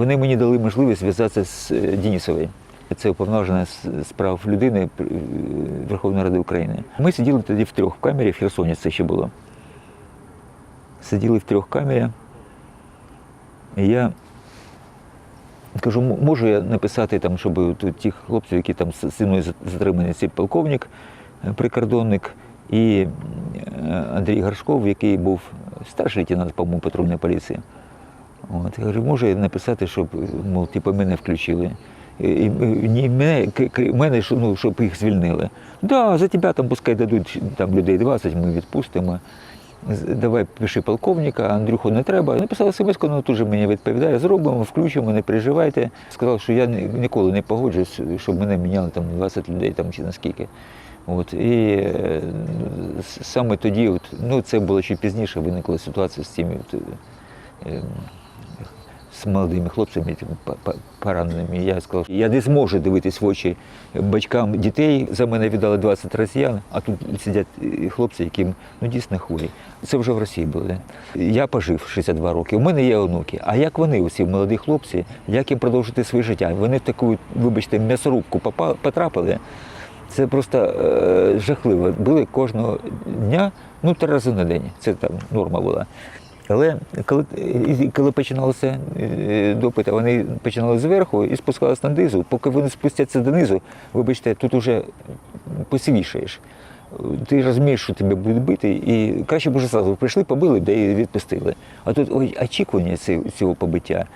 вони мені дали можливість зв'язатися з е, Дінісовою. Це уповноважена з прав людини е, Верховної Ради України. Ми сиділи тоді в трьох в камері, в Херсоні це ще було. Сиділи в трьох камері. І я кажу, можу я написати, там, щоб от ті хлопці, які там зі мною затримані, цей полковник, е, прикордонник і Андрій Горшков, який був старший лейтенант, по-моєму, патрульної поліції. От, я кажу, можу я написати, щоб мов, типу, мене включили. І, ні, мене, мене, ну, щоб їх звільнили. Да, за тебе там пускай дадуть там, людей 20, ми відпустимо. Давай пиши полковника, Андрюху не треба. Написав смс, ну тут же мені відповідає, зробимо, включимо, не переживайте. Сказав, що я ніколи не погоджуюсь, щоб мене міняли там 20 людей там, чи наскільки. От, і е, саме тоді, от, ну це було ще пізніше, виникла ситуація з цими от, е, з молодими хлопцями пораненими. Я сказав, я не зможу дивитись в очі батькам дітей. За мене віддали 20 росіян, а тут сидять е, хлопці, яким ну, дійсно хворі. Це вже в Росії було. Да? Я пожив 62 роки. У мене є онуки. А як вони, усі молоді хлопці, як їм продовжити своє життя? Вони в таку, вибачте, м'ясорубку потрапили. Це просто е, жахливо. Були кожного дня, ну три рази на день. Це там норма була. Але коли, коли починалися е, допити, вони починали зверху і спускалися на низу. Поки вони спустяться донизу, вибачте, тут уже посивішаєш. Ти розумієш, що тебе будуть бити, і краще б уже зразу прийшли, побили, де і відпустили. А тут ой, очікування цього побиття.